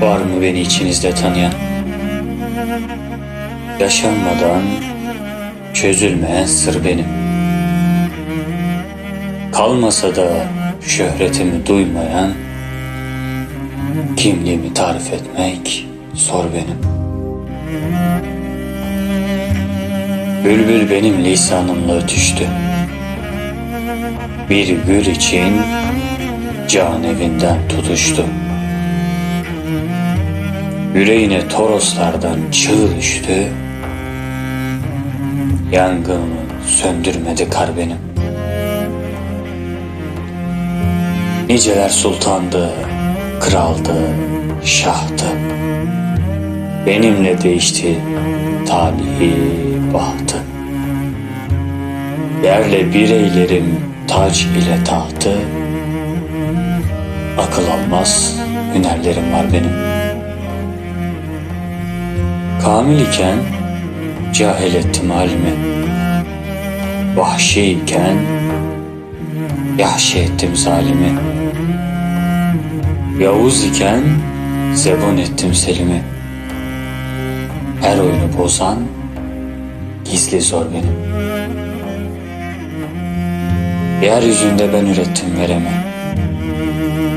Var mı beni içinizde tanıyan? Yaşanmadan çözülmeyen sır benim. Kalmasa da şöhretimi duymayan, kimliğimi tarif etmek zor benim. Bülbül benim lisanımla ötüştü. Bir gül için can evinden tutuştu. Yüreğine toroslardan çığ düştü. Yangınımı söndürmedi kar benim. Niceler sultandı, kraldı, şahtı. Benimle değişti talihi bahtı. Yerle bir eylerim taç ile tahtı. Akıl almaz hünerlerim var benim. Kamil iken cahil ettim halimi. Vahşi iken yahşi ettim zalimi. Yavuz iken zebun ettim Selim'i. Her oyunu bozan gizli zor benim. Yeryüzünde ben ürettim veremi.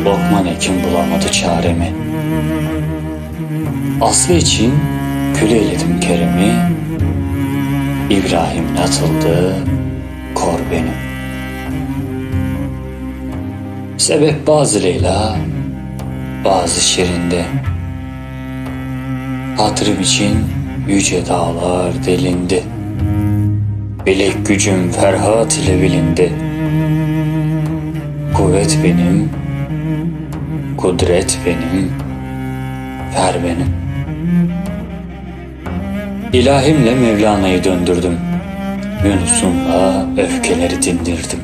Lokman hekim bulamadı çaremi. Aslı için kül eyledim keremi. İbrahim atıldı, kor benim. Sebep bazı Leyla, bazı şirinde. Hatırım için yüce dağlar delindi. Bilek gücüm Ferhat ile bilindi. Kuvvet benim, kudret benim, fer benim. İlahimle Mevlana'yı döndürdüm. Yunus'umla öfkeleri dindirdim.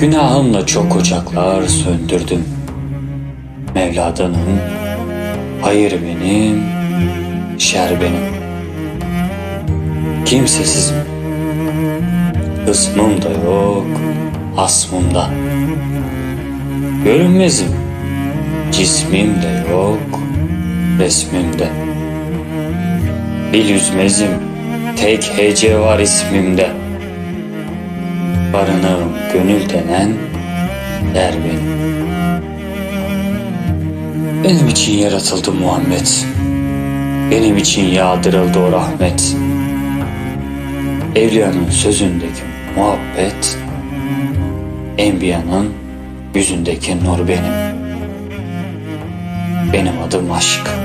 Günahımla çok ocaklar söndürdüm. Mevladanım, hayır benim, şer benim. Kimsesizim. Ismım da yok, hasmım da. Görünmezim, cismim de yok, resmim de. Dil üzmezim, tek hece var ismimde. Barınağım gönül denen yer benim. Benim için yaratıldı Muhammed. Benim için yağdırıldı o rahmet. Evliyanın sözündeki muhabbet, Enbiyanın yüzündeki nur benim. Benim adım aşk.